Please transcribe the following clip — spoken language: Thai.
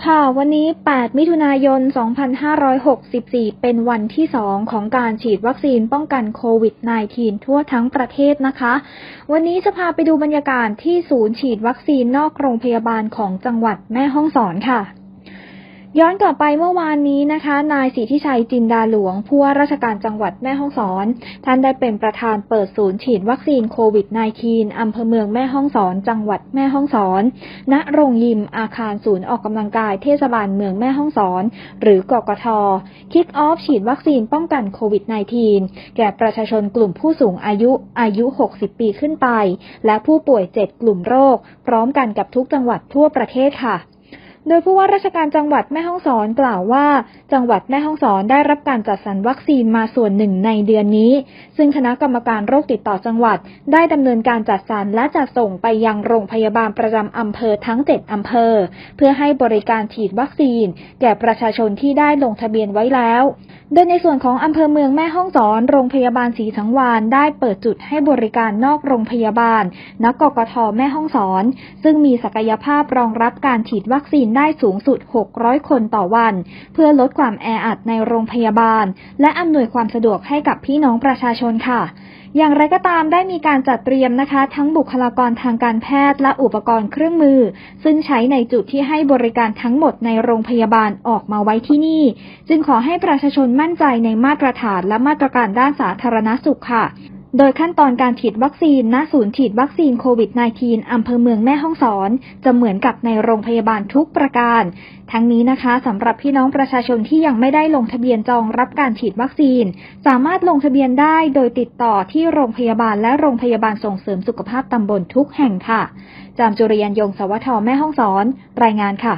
ค่ะ วันนี้ 8 มิถุนายน 2564 เป็นวันที่ 2 ของการฉีดวัคซีนป้องกันโควิด -19 ทั่วทั้งประเทศนะคะ วันนี้จะพาไปดูบรรยากาศที่ศูนย์ฉีดวัคซีนนอกโรงพยาบาลของจังหวัดแม่ฮ่องสอนค่ะ ย้อนกลับไปเมื่อวานนี้นะคะ นายสิทธิชัยจินดาหลวงผู้ว่าราชการจังหวัดแม่ฮ่องสอน ท่านได้เป็นประธานเปิดศูนย์ฉีดวัคซีนโควิด -19 อำเภอเมืองแม่ฮ่องสอน จังหวัดแม่ฮ่องสอน ณ โรงยิมอาคารศูนย์ออกกำลังกายเทศบาลเมืองแม่ฮ่องสอน หรือกกทคิกออฟฉีดวัคซีนป้องกันโควิด -19 แก่ประชาชนกลุ่มผู้สูงอายุอายุ 60 ปีขึ้นไป และผู้ป่วย 7 กลุ่มโรค พร้อมกันกับทุกจังหวัดทั่วประเทศค่ะ โดยผู้ว่าราชการจังหวัดแม่ฮ่องสอนกล่าวว่า จังหวัดแม่ฮ่องสอนได้รับการจัดสรรวัคซีนมาส่วนหนึ่งในเดือนนี้ ซึ่งคณะกรรมการโรคติดต่อจังหวัด ได้ดำเนินการจัดสรรและจัดส่งไปยังโรงพยาบาลประจำอำเภอทั้ง 7อำเภอ เพื่อให้บริการฉีดวัคซีน แก่ประชาชนที่ได้ลงทะเบียนไว้แล้ว โดยในส่วนของอำเภอเมืองแม่ฮ่องสอน โรงพยาบาลศรีสังวานได้เปิดจุดให้บริการนอกโรงพยาบาลนักกทแม่ฮ่องสอน ซึ่งมีศักยภาพรองรับการฉีดวัคซีนได้สูงสุด 600 คนต่อวัน เพื่อลดความแออัดในโรงพยาบาล และอำนวยความสะดวกให้กับพี่น้องประชาชนค่ะ อย่างไรก็ตามได้มีการจัดเตรียมนะคะ ทั้งบุคลากรทางการแพทย์และอุปกรณ์เครื่องมือ ซึ่งใช้ในจุดที่ให้บริการทั้งหมดในโรงพยาบาลออกมาไว้ที่นี่ จึงขอให้ประชาชนมั่นใจในมาตรฐานและมาตรการด้านสาธารณสุขค่ะ โดยขั้นตอนการฉีดวัคซีนณศูนย์ฉีดวัคซีนโควิด -19 อำเภอเมืองแม่ฮ่องสอน จะเหมือนกับในโรงพยาบาลทุกประการ ทั้งนี้นะคะสำหรับพี่น้องประชาชนที่ยังไม่ได้ลงทะเบียนจองรับการฉีดวัคซีน สามารถลงทะเบียนได้โดยติดต่อที่โรงพยาบาลและโรงพยาบาลส่งเสริมสุขภาพตำบลทุกแห่งค่ะ จามจุริยันยงสวัฒน์แม่ฮ่องสอน รายงานค่ะ